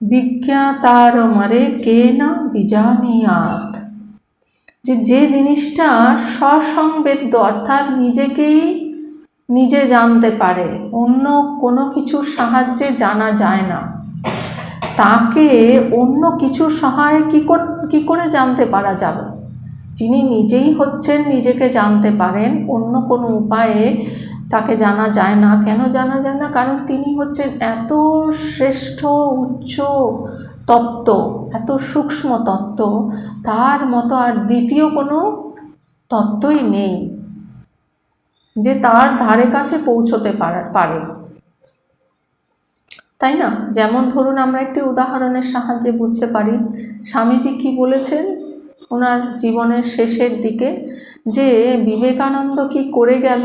বিজ্ঞাতার মারে কে না বিজানিয়াত? যে যে জিনিসটা স্বসংবেদ্য অর্থাৎ নিজেকেই নিজে জানতে পারে, অন্য কোনো কিছুর সাহায্যে জানা যায় না, তাকে অন্য কিছুর সহায়ে কী কী করে জানতে পারা যাবে? যিনি নিজেই হচ্ছেন, নিজেকে জানতে পারেন, অন্য কোনো উপায়ে তাকে জানা যায় না। কেন জানা যায় না? কারণ তিনি হচ্ছেন এত শ্রেষ্ঠ, উচ্চ তত্ত্ব, এত সূক্ষ্ম তত্ত্ব, তার মতো আর দ্বিতীয় কোনো তত্ত্বই নেই যে তার ধারে কাছে পৌঁছতে পারে তাই না? যেমন ধরুন আমরা একটি উদাহরণের সাহায্যে বুঝতে পারি, স্বামীজি কি বলেছেন? ওনার জীবনের শেষের দিকে যে বিবেকানন্দ কি করে গেল,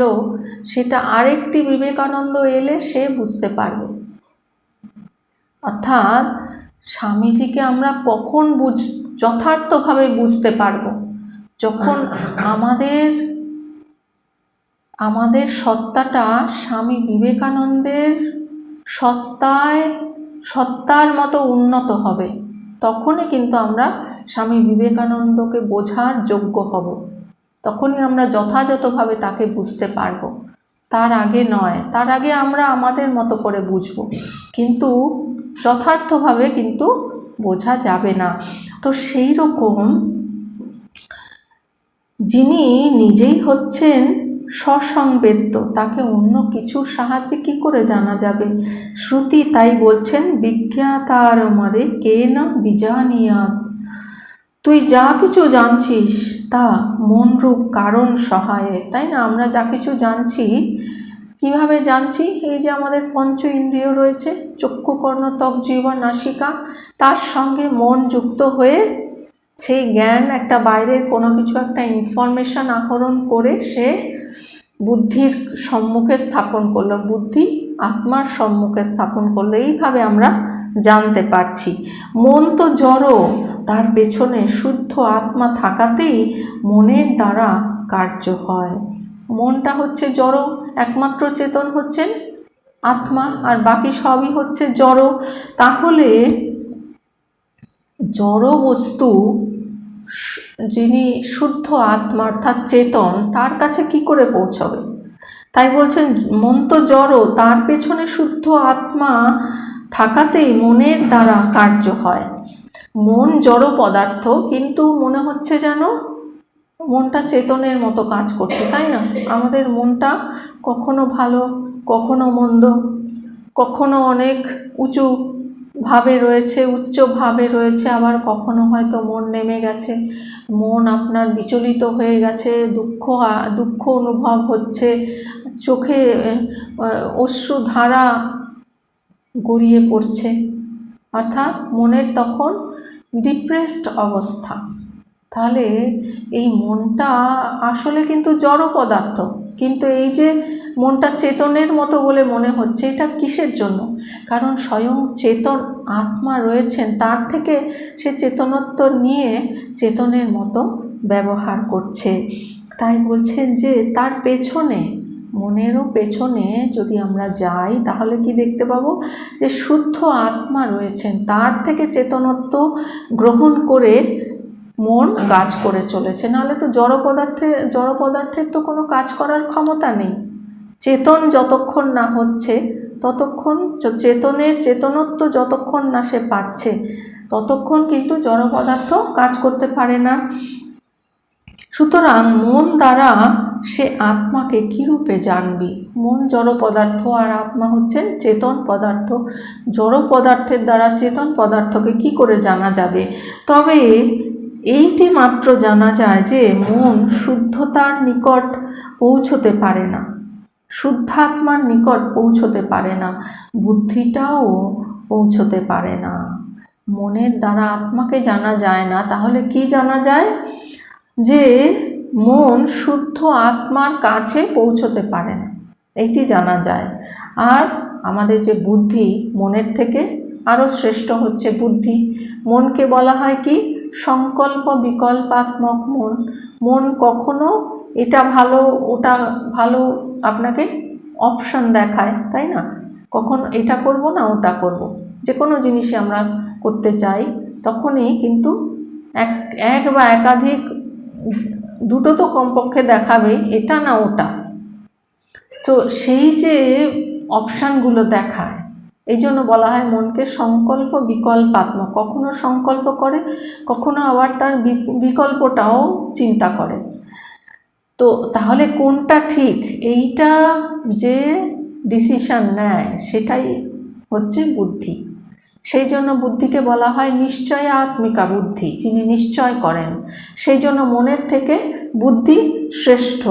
সেটা আরেকটি বিবেকানন্দ এলে সে বুঝতে পারবে। অর্থাৎ স্বামীজিকে আমরা কখন বুঝ, যথার্থভাবে বুঝতে পারব? যখন আমাদের আমাদের সত্তাটা স্বামী বিবেকানন্দের সত্তায়, সত্তার মতো উন্নত হবে, তখনই কিন্তু আমরা স্বামী বিবেকানন্দকে বোঝার যোগ্য হব। তখনই আমরা যথাযথভাবে তাকে বুঝতে পারব। তার আগে নয়, তার আগে আমরা আমাদের মতো করে বুঝব। কিন্তু যথার্থভাবে কিন্তু বোঝা যাবে না। তো সেই রকম যিনি নিজেই হচ্ছেন সসংবেদ্য, তাকে অন্য কিছুর সাহায্যে কি করে জানা যাবে? শ্রুতি তাই বলছেন, বিজ্ঞাতার মরে কে না বিজানিয়া? তুই যা কিছু জানছিস তা মনরূপ কারণ সহায়ে, তাই না? আমরা যা কিছু জানছি, কীভাবে জানছি? এই যে আমাদের পঞ্চ ইন্দ্রিয় রয়েছে, চক্ষু, কর্ণ, ত্বক, জীবন, নাসিকা, তার সঙ্গে মন যুক্ত হয়ে সেই জ্ঞান, একটা বাইরের কোনো কিছু, একটা ইনফরমেশান আহরণ করে সে বুদ্ধির সম্মুখে স্থাপন করল, বুদ্ধি আত্মার সম্মুখে স্থাপন করল। এইভাবে আমরা জানতে পারছি। মন তো জড়ো, তার পেছনে শুদ্ধ আত্মা থাকাতেই মনের দ্বারা কার্য হয়। মনটা হচ্ছে জড়ো, একমাত্র চেতন হচ্ছেন আত্মা, আর বাকি সবই হচ্ছে জড়ো। তাহলে জড় বস্তু যিনি শুদ্ধ আত্মা, অর্থাৎ চেতন, তার কাছে কি করে পৌঁছবে? তাই বলছেন, মন তো জড়ো, তার পেছনে শুদ্ধ আত্মা থাকাতেই মনের দ্বারা কার্য হয়। মন জড় পদার্থ, কিন্তু মনে হচ্ছে যেন মনটা চেতনের মতো কাজ করছে, তাই না? আমাদের মনটা কখনো ভালো, কখনো মন্দ, কখনো অনেক উঁচু ভাবে রয়েছে, উচ্চ ভাবে রয়েছে, আবার কখনো হয়তো মন নেমে গেছে। মন আপনার বিচলিত হয়ে গেছে, দুঃখ দুঃখ অনুভব হচ্ছে, চোখে অশ্রুধারা গড়িয়ে পড়ছে। অর্থাৎ মনের তখন ডিপ্রেসড অবস্থা। তাহলে এই মনটা আসলে কিন্তু জড় পদার্থ। কিন্তু এই যে মনটা চেতনের মতো বলে মনে হচ্ছে, এটা কিসের জন্য? কারণ স্বয়ং চেতন আত্মা রয়েছেন, তার থেকে সে চেতনত্ব নিয়ে চেতনের মতো ব্যবহার করছে। তাই বলছেন যে তার পেছনে মনেরও পেছনে যদি আমরা যাই, তাহলে কি দেখতে পাবো? যে শুদ্ধ আত্মা রয়েছেন। তার থেকে চেতনত্ব গ্রহণ করে মন কাজ করে চলেছে। নাহলে তো জড় পদার্থে, জড় পদার্থের তো কোনো কাজ করার ক্ষমতা নেই। চেতন যতক্ষণ না হচ্ছে, ততক্ষণ চেতনের চেতনত্ব যতক্ষণ না সে পাচ্ছে, ততক্ষণ কিন্তু জড় পদার্থ কাজ করতে পারে না। সুতরাং মন দ্বারা সে আত্মাকে কীরূপে জানবি? মন জড় পদার্থ আর আত্মা হচ্ছেন চেতন পদার্থ। জড় পদার্থের দ্বারা চেতন পদার্থকে কি করে জানা যাবে? তবে এইটি মাত্র জানা যায় যে মন শুদ্ধতার নিকট পৌঁছতে পারে না। শুদ্ধাত্মার নিকট পৌঁছতে পারে না। বুদ্ধিটাও পৌঁছতে পারে না। মনের দ্বারা আত্মাকে জানা যায় না। তাহলে কি জানা যায়? যে মন শুদ্ধ আত্মার কাছে পৌঁছতে পারে না। এইটি জানা যায়। আর আমাদের যে বুদ্ধি, মনের থেকে আরও শ্রেষ্ঠ হচ্ছে বুদ্ধি। মনকে বলা হয় কি? সংকল্প বিকল্পাত্মক মন। মন কখনো এটা ভালো, ওটা ভালো আপনাকে অপশান দেখায়, তাই না? কখন এটা করব না, ওটা করব। যে কোনো জিনিসই আমরা করতে চাই, তখনই কিন্তু এক এক বা একাধিক দুটো তো কমপক্ষে দেখাবে এটা না ওটা? তো সেই যে অপশানগুলো দেখায়, এই জন্য বলা হয় মনকে সংকল্প বিকল্প বিকল্পাত্মক। কখনো সংকল্প করে, কখনো আবার তার বিকল্পটাও চিন্তা করে। তো তাহলে কোনটা ঠিক? এইটা যে ডিসিশান নেয়, সেটাই হচ্ছে বুদ্ধি। সেই জন্য বুদ্ধিকে বলা হয় নিশ্চয় আত্মিকা বুদ্ধি, যিনি নিশ্চয় করেন। সেই জন্য মনের থেকে বুদ্ধি শ্রেষ্ঠ,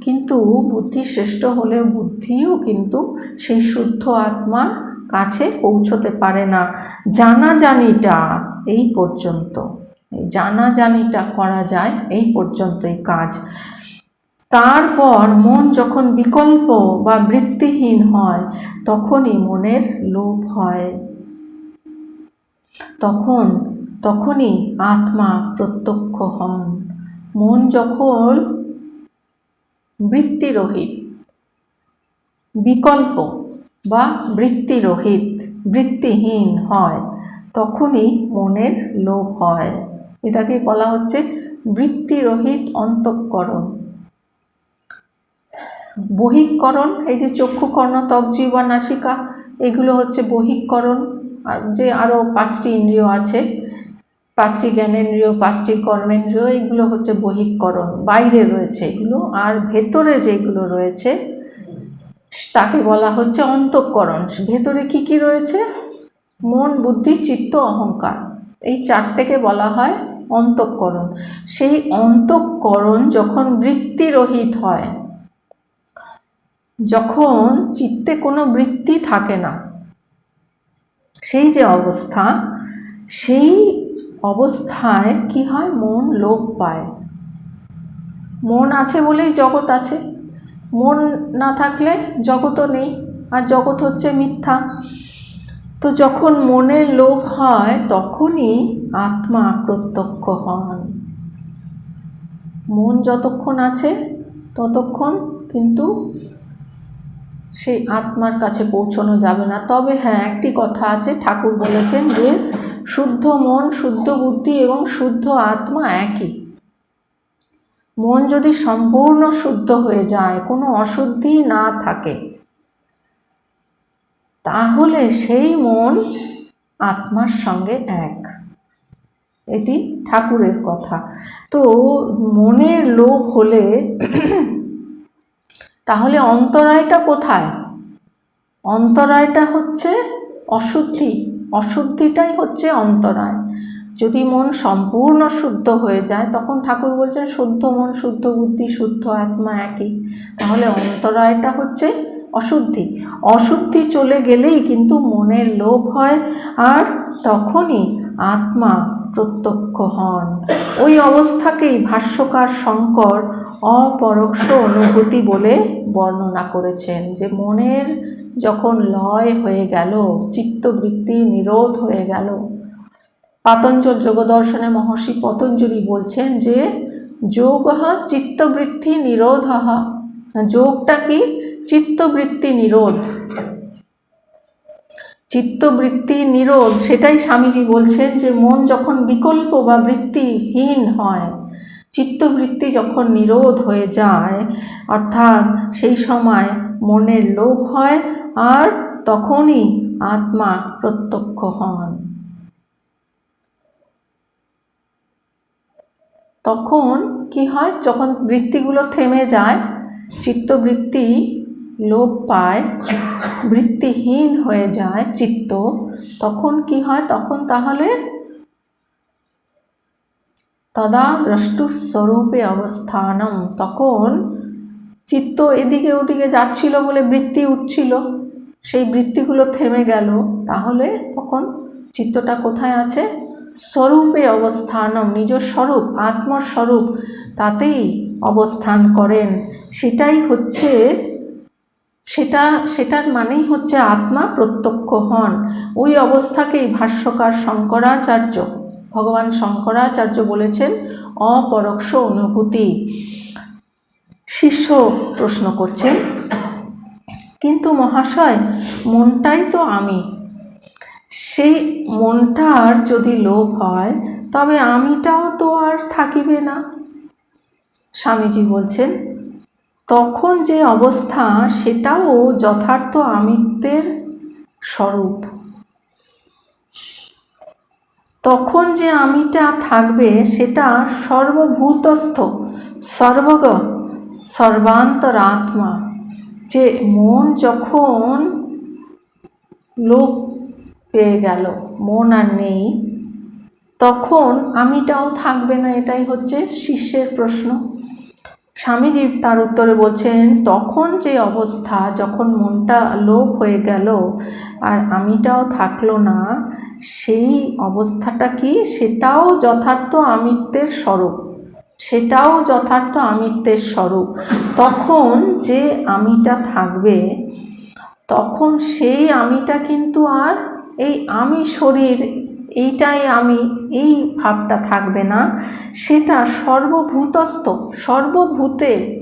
কিন্তু বুদ্ধি শ্রেষ্ঠ হলেও বুদ্ধিও কিন্তু সেই শুদ্ধ আত্মার কাছে পৌঁছতে পারে না। জানাজানিটা এই পর্যন্ত। এই জানাজানিটা করা যায় এই পর্যন্তই কাজ। তারপর মন যখন বিকল্প বা বৃত্তিহীন হয়, তখনই মনের লোভ হয়। তখন, তখনই আত্মা প্রত্যক্ষ হন। মন যখন বৃত্তিরহিত, বিকল্প বা বৃত্তিরহিত, বৃত্তিহীন হয়, তখনই মনের লোভ হয়। এটাকে বলা হচ্ছে বৃত্তিরহিত অন্তঃকরণ। বহিকরণ, এই যে চক্ষু কর্ণ নাসিকা, এগুলো হচ্ছে বহিকরণ। যে আরও পাঁচটি ইন্দ্রিয় আছে, পাঁচটি জ্ঞানেন্দ্রিয় পাঁচটি কর্মেন্দ্রিয় এগুলো হচ্ছে বহিকরণ। বাইরে রয়েছে এগুলো আর ভেতরে যেগুলো রয়েছে, তাকে বলা হচ্ছে অন্তঃকরণ। ভেতরে কি কি রয়েছে? মন, বুদ্ধি, চিত্ত, অহংকার। এই চারটেকে বলা হয় অন্তঃকরণ। সেই অন্তঃকরণ যখন বৃত্তিরহিত হয়, যখন চিত্তে কোনো বৃত্তি থাকে না সেই যে অবস্থা, সেই অবস্থায় কি হয়? মন লোপ পায়। মন আছে বলেই জগৎ আছে। মন না থাকলে জগৎও নেই, আর জগৎ হচ্ছে মিথ্যা। তো যখন মনের লোভ হয়, তখনই আত্মা প্রত্যক্ষ হন। মন যতক্ষণ আছে, ততক্ষণ কিন্তু সেই আত্মার কাছে পৌঁছানো যাবে না। তবে হ্যাঁ একটি কথা আছে, ঠাকুর বলেছেন যে শুদ্ধ মন, শুদ্ধ বুদ্ধি এবং শুদ্ধ আত্মা একই। মন যদি সম্পূর্ণ শুদ্ধ হয়ে যায়, কোনো অশুদ্ধি না থাকে, তাহলে সেই মন আত্মার সঙ্গে এক। এটি ঠাকুরের কথা। তো মনের লোভ হলে তাহলে অন্তরায়টা কোথায়? অন্তরায়টা হচ্ছে অশুদ্ধি। অশুদ্ধিটাই হচ্ছে অন্তরায়। যদি মন সম্পূর্ণ শুদ্ধ হয়ে যায়, তখন ঠাকুর বলছেন, শুদ্ধ মন, শুদ্ধ বুদ্ধি, শুদ্ধ আত্মা একই। তাহলে অন্তরায়টা হচ্ছে অশুদ্ধি। অশুদ্ধি চলে গেলেই কিন্তু মনের লোভ হয় আর তখনই আত্মা প্রত্যক্ষ হন। ওই অবস্থাকেই ভাষ্যকার শঙ্কর অপরোক্ষ অনুভূতি বলে বর্ণনা করেছেন যে মনের যখন লয় হয়ে গেল, চিত্তবৃত্তি নিরোধ হয়ে গেল। পাতঞ্জল যোগদর্শনে মহর্ষি পতঞ্জলি বলছেন যে যোগ চিত্তবৃত্তি নিরোধ। যোগটা কি? চিত্তবৃত্তি নিরোধ। চিত্তবৃত্তি নিরোধ, সেটাই স্বামীজি বলছেন যে মন যখন বিকল্প বা বৃত্তিহীন হয়, চিত্তবৃত্তি যখন নিরোধ হয়ে যায়, অর্থাৎ সেই সময় মনের লোভ হয় আর তখনই আত্মা প্রত্যক্ষ হন। তখন কি হয়? যখন বৃত্তিগুলো থেমে যায়, চিত্তবৃত্তি লোপ পায়, বৃত্তিহীন হয়ে যায় চিত্ত, তখন কি হয়? তখন তাহলে তদা দ্রষ্টু স্বরূপে অবস্থানম। তখন চিত্ত এদিকে ওদিকে যাচ্ছিল বলে বৃত্তি উঠছিল। সেই বৃত্তিগুলো থেমে গেল। তাহলে তখন চিত্তটা কোথায় আছে? স্বরূপে অবস্থানম, নিজ স্বরূপ, আত্মস্বরূপ, তাতেই অবস্থান করেন। সেটাই হচ্ছে সেটা, সেটার মানেই হচ্ছে আত্মা প্রত্যক্ষ হন। ওই অবস্থাকেই ভাষ্যকার শঙ্করাচার্য, ভগবান শঙ্করাচার্য বলেছেন, অপরোক্ষ অনুভূতি। শিষ্য প্রশ্ন করছেন, কিন্তু মহাশয়, মনটাই তো আমি। সেই মনটার যদি লোভ হয়, তবে আমিটাও তো আর থাকিবে না। স্বামীজি বলছেন তখন যে অবস্থা সেটাও যথার্থ আমিত্বের স্বরূপ। তখন যে আমিটা থাকবে সেটা সর্বভূতস্থ, সর্বগ, সর্বান্তরাত্মা। যে মন যখন লোপ পেয়ে গেল, মন আর নেই, তখন আমিটাও থাকবে না, এটাই হচ্ছে শিষ্যের প্রশ্ন। স্বামীজি তার উত্তরে বলছেন, তখন যে অবস্থা, যখন মনটা লোপ হয়ে গেল আর আমিটাও থাকল না, সেই অবস্থাটা কি? সেটাও যথার্থ আমিত্বের স্বরূপ। সেটাও যথার্থ আমিত্বের স্বরূপ। তখন যে আমিটা থাকবে, তখন সেই আমিটা কিন্তু আর এই আমি শরীর এইটাই আমি, এই ভাবটা থাকবে না। সেটা সর্বভূতস্থ, সর্বভূতে,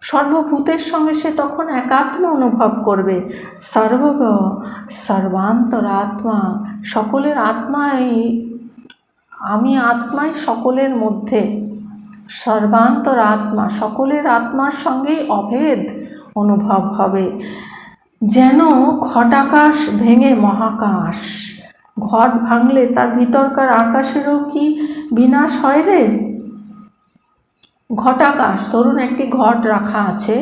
সর্বভূতের সঙ্গে সে তখন একাত্ম অনুভব করবে। সর্বগ সর্বান্তরাত্মা, সকলের আত্মাই, আমি আত্মাই সকলের মধ্যে। সর্বান্তর আত্মা সকলের আত্মার সঙ্গেই অভেদ অনুভব হবে। যেন ঘটাকাশ ভেঙে মহাকাশ। ঘট ভাঙলে তার ভিতরকার আকাশেরও কি বিনাশ হয় রে? ঘটাকাশ, ধরুন একটি ঘট রাখা আছে।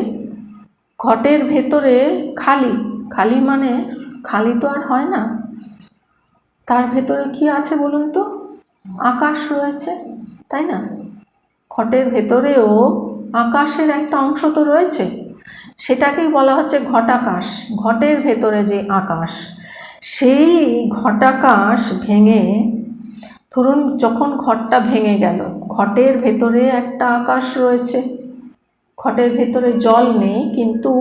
ঘটের ভেতরে খালি খালি মানে খালি তো আর হয় না। তার ভেতরে কি আছে বলুন তো? আকাশ রয়েছে, তাই না? ঘটের ভেতরেও আকাশের একটা অংশ তো রয়েছে। সেটাকেই বলা হচ্ছে ঘটাকাশ। ঘটের ভেতরে যে আকাশ সেই ঘটাকাশ ভেঙে, ধরুন যখন ঘরটা ভেঙে গেল, ঘটের ভেতরে একটা আকাশ রয়েছে। ঘটের ভেতরে জল নেই, কিন্তু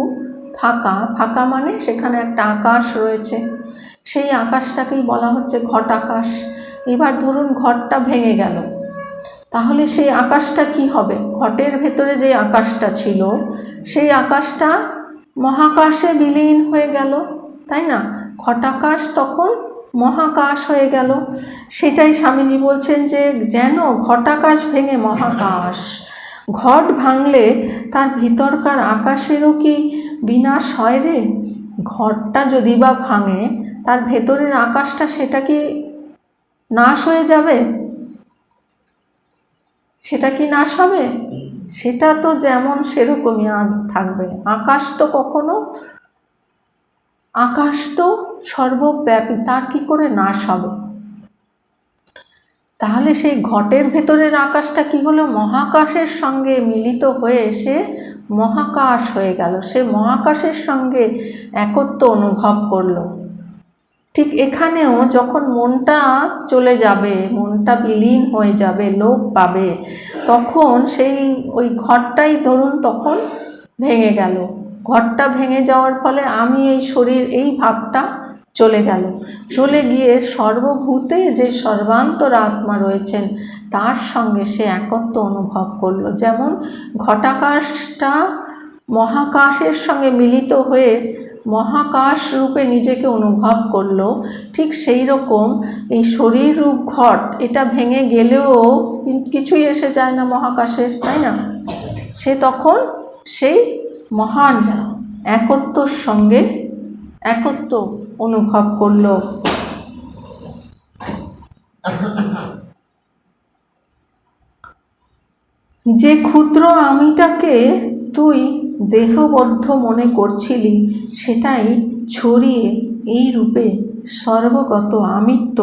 ফাঁকা ফাঁকা মানে সেখানে একটা আকাশ রয়েছে। সেই আকাশটাকেই বলা হচ্ছে ঘট আকাশ এবার ধরুন ঘরটা ভেঙে গেল। তাহলে সেই আকাশটা কি হবে? ঘটের ভেতরে যে আকাশটা ছিল, সেই আকাশটা মহাকাশে বিলীন হয়ে গেল, তাই না? ঘটাকাশ তখন মহাকাশ হয়ে গেল। সেটাই স্বামীজি বলছেন যে, যেন ঘটাকাশ ভেঙে মহাকাশ। ঘট ভাঙলে তার ভিতরকার আকাশেরও কি বিনাশ হয় রে? ঘরটা যদি বা ভাঙে, তার ভেতরের আকাশটা সেটা কি নাশ হয়ে যাবে? সেটা কি নাশ হবে? সেটা তো যেমন সেরকমই থাকবে। আকাশ তো কখনো আকাশ তো সর্বব্যাপী, তার কি করে নাশ হবে? তাহলে সেই ঘটের ভেতরের আকাশটা কি হলো? মহাকাশের সঙ্গে মিলিত হয়ে সে মহাকাশ হয়ে গেল। সে মহাকাশের সঙ্গে একত্ব অনুভব করল। ঠিক এখানেও যখন মনটা চলে যাবে, মনটা বিলীন হয়ে যাবে, লোপ পাবে, তখন সেই ওই ঘরটাই ধরুন তখন ভেঙে গেল। ঘরটা ভেঙে যাওয়ার ফলে আমি এই শরীর, এই ভাবটা চলে গেল। চলে গিয়ে সর্বভূতে যে সর্বান্তর আত্মা রয়েছেন, তার সঙ্গে সে একত্ব অনুভব করল। যেমন ঘটাকাশটা মহাকাশের সঙ্গে মিলিত হয়ে মহাকাশ রূপে নিজেকে অনুভব করল, ঠিক সেই রকম এই শরীর রূপ ঘট, এটা ভেঙে গেলেও কিছুই এসে যায় না মহাকাশের, তাই না? সে তখন সেই মহান যেন একত্বর সঙ্গে একত্ব অনুভব করল। যে ক্ষুদ্র আমিটাকে তুই দেহবদ্ধ মনে করছিলি, সেটাই ছড়িয়ে এই রূপে সর্বগত আমিত্ব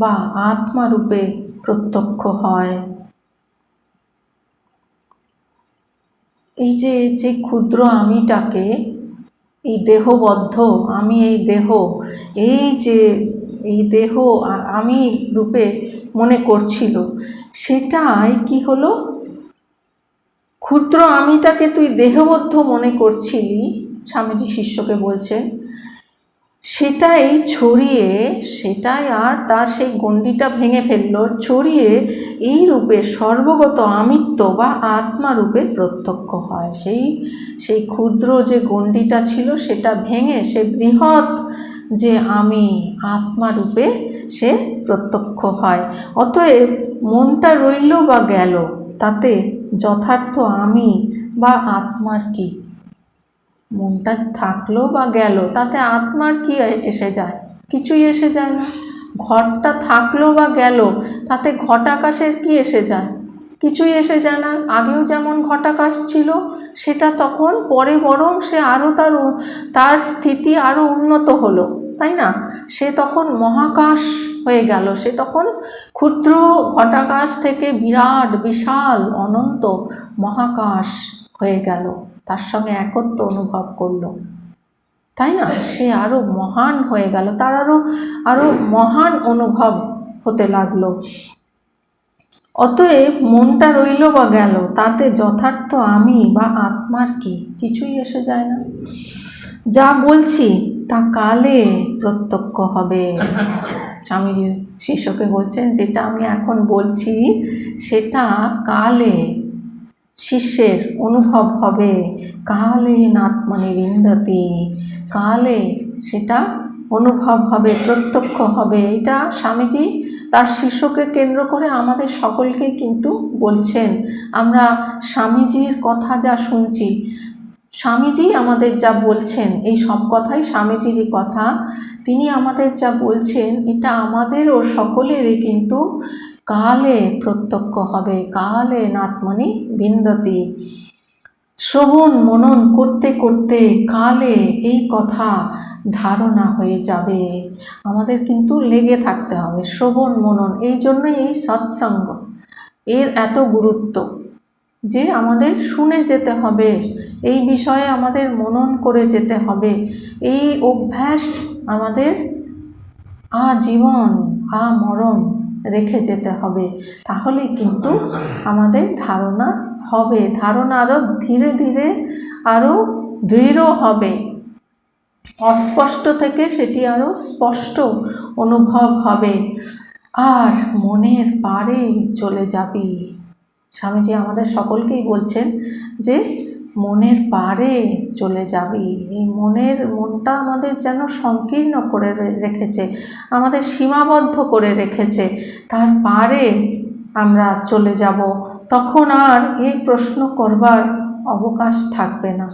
বা আত্মারূপে প্রত্যক্ষ হয়। এই যে যে ক্ষুদ্র আমিটাকে, এই দেহবদ্ধ, আমি এই দেহ, এই যে, এই দেহ আমি রূপে মনে করছিল, সেটাই কি হলো? ক্ষুদ্র আমিটাকে তুই দেহবদ্ধ মনে করছিলি? স্বামীজি শিষ্যকে বলছেন সেটাই ছড়িয়ে, সেটাই আর তার সেই গণ্ডিটা ভেঙে ফেলল, ছড়িয়ে এই রূপে সর্বগত আমিত্ব বা আত্মা রূপে প্রত্যক্ষ হয়। সেই সেই ক্ষুদ্র যে গণ্ডিটা ছিল সেটা ভেঙে, সে বৃহৎ যে আমি, আত্মা রূপে সে প্রত্যক্ষ হয়। অতএব মনটা রইল বা গেল, তাতে যথার্থ আমি বা আত্মার কি? মনটা থাকল বা গেল, তাতে আত্মার কি এসে যায়? কিছুই এসে যায় না। ঘরটা থাকল বা গেল, তাতে ঘটাকাশের কি এসে যায়? কিছুই এসে যায় না। আগেও যেমন ঘটাকাশ ছিল, সেটা তখন পরে বরং সে আরও তার তার স্থিতি আরও উন্নত হলো, তাই না? সে তখন মহাকাশ হয়ে গেল। সে তখন ক্ষুদ্র ঘটাকাশ থেকে বিরাট, বিশাল, অনন্ত মহাকাশ হয়ে গেল। তার সঙ্গে একত্ব অনুভব করল। তাই না? সে আরও মহান হয়ে গেল, তার আরও আরও মহান অনুভব হতে লাগল। অতএব মনটা রইল বা গেল, তাতে যথার্থ আমি বা আত্মার কি? কিছুই এসে যায় না। যা বলছি তা কালে প্রত্যক্ষ হবে। স্বামীজি শিষ্যকে বলছেন, যেটা আমি এখন বলছি, সেটা কালে শিষ্যের অনুভব হবে। কালে নাত্মনি বিন্দতি, কালে সেটা অনুভব হবে, প্রত্যক্ষ হবে। এটা স্বামীজি তার শিষ্যকে কেন্দ্র করে আমাদের সকলকেই কিন্তু বলছেন। আমরা স্বামীজির কথা যা শুনছি, স্বামীজি আমাদের যা বলছেন, এই সব কথাই স্বামীজিরই কথা। তিনি আমাদের যা বলছেন, এটা আমাদের ও সকলেরই কিন্তু কালে প্রত্যক্ষ হবে, কালে নাত্মনি বিন্দতি। শ্রবণ মনন করতে করতে কালে এই কথা ধারণা হয়ে যাবে। আমাদের কিন্তু লেগে থাকতে হবে শ্রবণ মনন, এই জন্যই এই সৎসঙ্গ। এর এত গুরুত্ব যে আমাদের শুনে যেতে হবে, এই বিষয়ে আমাদের মনন করে যেতে হবে, এই অভ্যাস আমাদের আজীবন আমরণ রেখে যেতে হবে। তাহলে কিন্তু আমাদের ধারণা হবে। ধারণা আরও ধীরে ধীরে আরও দৃঢ় হবে। অস্পষ্ট থেকে সেটি আরও স্পষ্ট অনুভব হবে। আর মনের পারে চলে যাবি। স্বামীজি আমাদের সকলকেই বলছেন যে মনের পারে চলে যাবি। এই মনের মনটা আমাদের যেন সংকীর্ণ করে রেখেছে, আমাদের সীমাবদ্ধ করে রেখেছে। তার পারে আমরা চলে যাব, তখন আর এই প্রশ্ন করবার অবকাশ থাকবে না।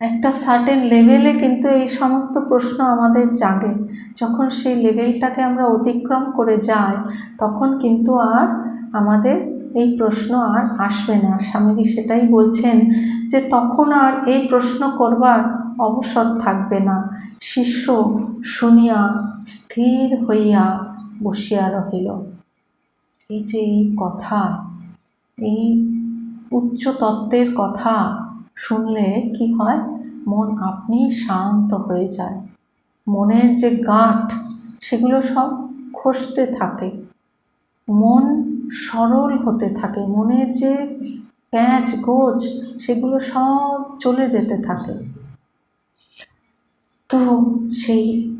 একটা সার্টেন লেভেলে কিন্তু এই সমস্ত প্রশ্ন আমাদের জাগে। যখন সেই লেভেলটাকে আমরা অতিক্রম করে যাই, তখন কিন্তু আর আমাদের এই প্রশ্ন আর আসবে না। স্বামীজি সেটাই বলছেন যে, তখন আর এই প্রশ্ন করবার অবসর থাকবে না। শিষ্য শুনিয়া স্থির হইয়া বসিয়া রহিল। এই যে এই কথা, এই উচ্চ তত্ত্বের কথা শুনলে কি হয়? মন আপনি শান্ত হয়ে যায়। মনের যে গাঁট, সেগুলো সব খসতে থাকে। মন সরল হতে থাকে, মনের যে প্যাঁচ গোজ সেগুলো সব চলে যেতে থাকে। তো সেই,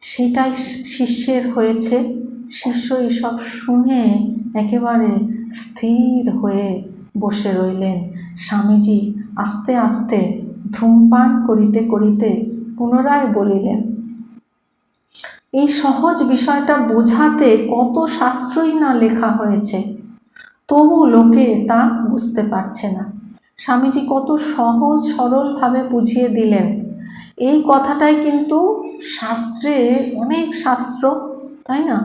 সেটাই শিষ্যের হয়েছে। শিষ্য এসব শুনে একেবারে স্থির হয়ে বসে রইলেন। স্বামীজি আস্তে আস্তে ধূমপান করিতে করিতে পুনরায় বলিলেন এই সহজ বিষয়টা বোঝাতে কত শাস্ত্রই না লেখা হয়েছে। তবু লোকে তা বুঝতে পারছে না। স্বামীজি কত সহজ, সরলভাবে বুঝিয়ে দিলেন। এই কথাটাই কিন্তু শাস্ত্রে অনেক শাস্ত্র, তাই না?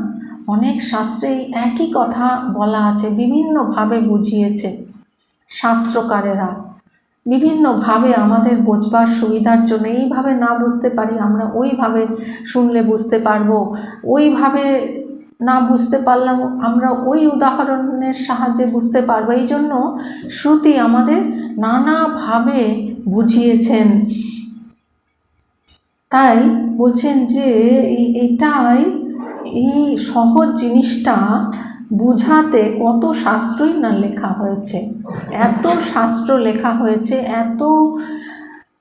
অনেক শাস্ত্রে একই কথা বলা আছে, বিভিন্নভাবে বুঝিয়েছে শাস্ত্রকারেরা। বিভিন্নভাবে আমাদের বোঝবার সুবিধার জন্য এইভাবে না বুঝতে পারি, আমরা ওইভাবে শুনলে বুঝতে পারব, ওইভাবে না বুঝতে পারলাম, আমরা ওই উদাহরণের সাহায্যে বুঝতে পারব। এই জন্য শ্রুতি আমাদের নানাভাবে বুঝিয়েছেন। তাই বলছেন যে এটাই এই সহজ জিনিসটা বুঝাতে কত শাস্ত্রই না লেখা হয়েছে। এত শাস্ত্র লেখা হয়েছে, এত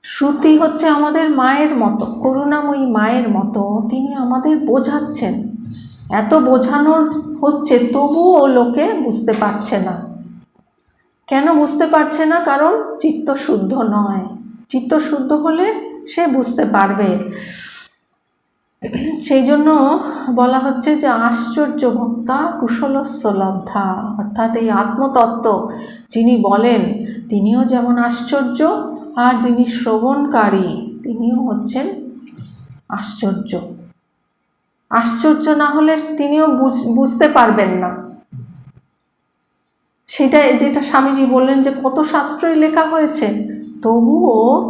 শ্রুতি হচ্ছে আমাদের মায়ের মতো, করুণাময়ী মায়ের মতো, তিনি আমাদের বোঝাচ্ছেন। এত বোঝানোর হচ্ছে তবুও লোকে বুঝতে পারছে না। কেন বুঝতে পারছে না? কারণ চিত্ত শুদ্ধ নয়। চিত্ত শুদ্ধ হলে সে বুঝতে পারবে। সেই জন্য বলা হচ্ছে যে আশ্চর্য ভক্তা কুশলস্য লব্ধা, অর্থাৎ এই আত্মতত্ত্ব যিনি বলেন, তিনিও যেমন আশ্চর্য আর যিনি শ্রবণকারী, তিনিও হচ্ছেন আশ্চর্য। আশ্চর্য না হলে তিনিও বুঝ- বুঝতে পারবেন না। সেটা যেটা স্বামীজি বললেন যে কত শাস্ত্রই লেখা হয়েছে, তবুও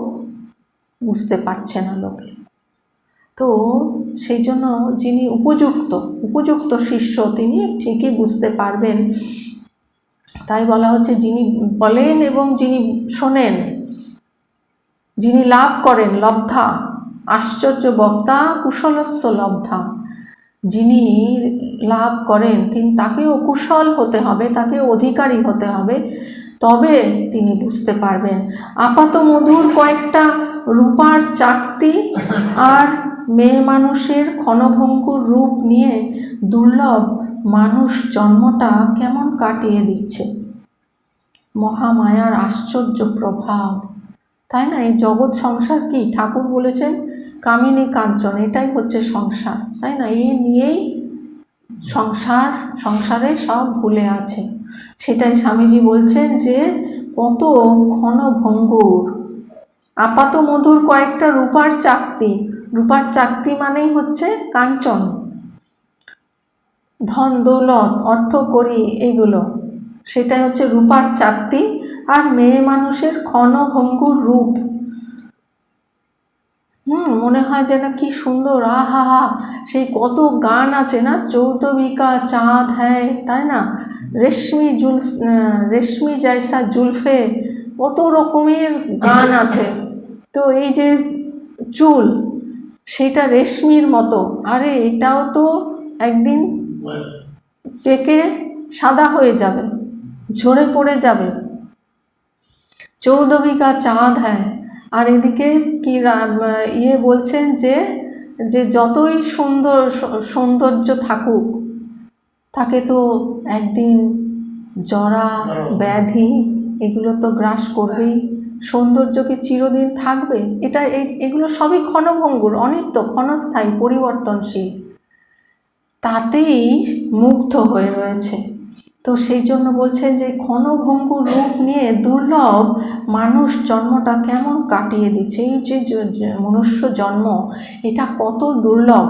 বুঝতে পারছে না লোকে। তো সেই জন্য যিনি উপযুক্ত উপযুক্ত শিষ্য, তিনি ঠিকই বুঝতে পারবেন। তাই বলা হচ্ছে যিনি বলেন এবং যিনি শোনেন, যিনি লাভ করেন লব্ধা, আশ্চর্য বক্তা কুশলস্য লব্ধা। যিনি লাভ করেন, তিনি, তাকেও কুশল হতে হবে তাকে অধিকারী হতে হবে। তবে তিনি বুঝতে পারবেন। আপাত মধুর কয়েকটা রূপার চাকতি আর মেয়ে মানুষের ক্ষণভঙ্গুর রূপ নিয়ে দুর্লভ মানুষ জন্মটা কেমন কাটিয়ে দিচ্ছে? মহামায়ার আশ্চর্য প্রভাব। তাই না? এই জগৎ সংসার কি? ঠাকুর বলেছেন, কামিনী কাঞ্চন, এটাই হচ্ছে সংসার। তাই না? এই নিয়েই সংসার, সংসারে সব ভুলে আছে। সেটাই স্বামীজি বলছেন যে, কত ঘন ভঙ্গুর আপাত মধুর কয়েকটা রূপার চাকতি। রূপার চাকতি মানেই হচ্ছে কাঞ্চন। ধন দৌলত, অর্থ করি, এগুলো। সেটাই হচ্ছে রূপার চাকতি আর মেয়ে মানুষের ক্ষণভঙ্গুর রূপ। হুম, মনে হয় যেন কি সুন্দর, আহা হা, সেই কত গান আছে না? চৌতবিকা চাঁদ হ্যায় তাই না? রেশমি জুল রেশমি জায়সা জুলফে, কত রকমের গান আছে। তো এই যে চুল, সেটা রেশমির মতো। আরে, এটাও তো একদিন পেকে সাদা হয়ে যাবে, ঝরে পড়ে যাবে। চৌদবিকা চাঁদ হ্যাঁ আর এদিকে কি ইয়ে বলছেন যে যে যতই সুন্দর সৌন্দর্য থাকুক তাকে তো একদিন জরা ব্যাধি এগুলো তো গ্রাস করবেই। সৌন্দর্য কি চিরদিন থাকবে? এটা এগুলো সবই ক্ষণভঙ্গুর অনিত্য ক্ষণস্থায়ী পরিবর্তনশীল। তাতেই মুগ্ধ হয়ে রয়েছে। তো সেই জন্য বলছেন যে ক্ষণভঙ্গুর রূপ নিয়ে দুর্লভ মানুষ জন্মটা কেমন কাটিয়ে দিচ্ছে? এই যে মনুষ্য জন্ম, এটা কত দুর্লভ?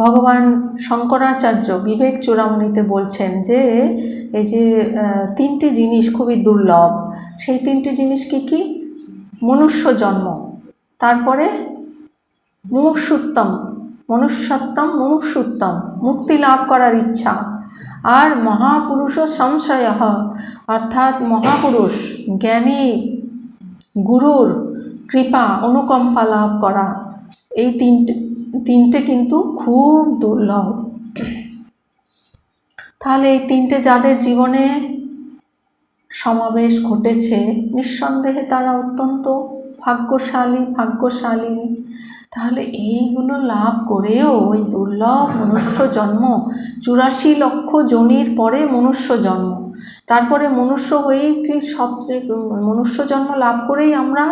ভগবান শঙ্করাচার্য বিবেক চূড়ামণিতে বলছেন যে, এই যে তিনটি জিনিস খুবই দুর্লভ। সেই তিনটি জিনিস কি কি? মনুষ্য জন্ম। তারপরে মুমুক্ষুত্তম, মনুষ্যত্তম, মুমুক্ষুত্তম, মুক্তি লাভ করার ইচ্ছা। আর মহাপুরুষ সংশয় অর্থাৎ মহাপুরুষ, জ্ঞানী, গুরুর কৃপা, অনুকম্পা লাভ করা। এই তিনটে তিনটে কিন্তু খুব দুর্লভ। তাহলে এই তিনটে যাদের জীবনে সমাবেশ ঘটেছে, নিঃসন্দেহে তারা অত্যন্ত ভাগ্যশালী ভাগ্যশালী তাহলে এইগুলো লাভ করেও ওই দুর্লভ মনুষ্য জন্ম চুরাশি লক্ষ জনির পরে মনুষ্য জন্ম তারপরে মনুষ্য হয়েই কি সব মনুষ্য জন্ম লাভ করেই আমরা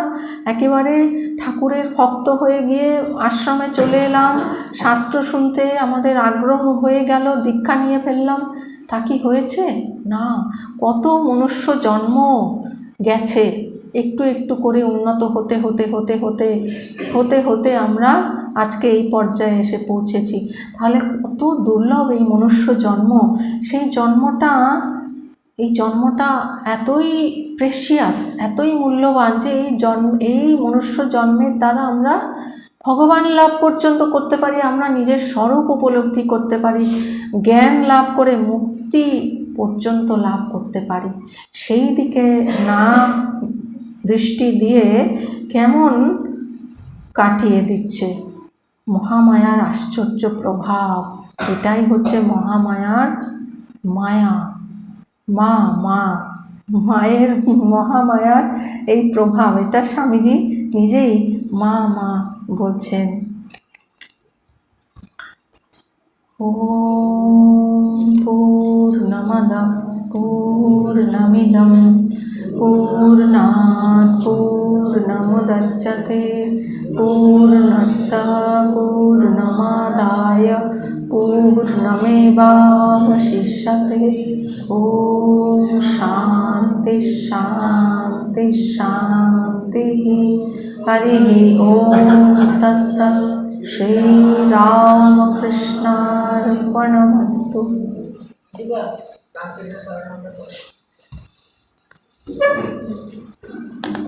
একেবারে ঠাকুরের ভক্ত হয়ে গিয়ে আশ্রমে চলে এলাম, শাস্ত্র শুনতে আমাদের আগ্রহ হয়ে গেল, দীক্ষা নিয়ে ফেললাম। তা কি হয়েছে? না, কত মনুষ্য জন্ম গেছে। একটু একটু করে উন্নত হতে হতে হতে হতে হতে হতে আমরা আজকে এই পর্যায়ে এসে পৌঁছেছি। তাহলে কত দুর্লভ এই মনুষ্য জন্ম। সেই জন্মটা, এই জন্মটা এতই প্রেশিয়াস এতই মূল্যবান যে এই জন্ম, এই মনুষ্য জন্মের দ্বারা আমরা ভগবান লাভ পর্যন্ত করতে পারি, আমরা নিজের স্বরূপ উপলব্ধি করতে পারি, জ্ঞান লাভ করে মুক্তি পর্যন্ত লাভ করতে পারি। সেই দিকে না দৃষ্টি দিয়ে কেমন কাটিয়ে দিচ্ছে? মহামায়ার আশ্চর্য প্রভাব। এটাই হচ্ছে মহামায়ার মায়া। মা মা, মায়ের মহামায়ার এই প্রভাব। এটা স্বামীজি নিজেই মা মা বলছেন। ও পূর্ণমদ, পূর্ণমিদম। पूर्णात् पूर्णमुदच्यते पूर्णस्य पूर्णमादाय पूर्णमेवावशिष्यते ॐ शान्ति शान्ति शान्तिः हरिः ॐ तत्सत् श्रीरामकृष्णार्पणमस्तु Thank you.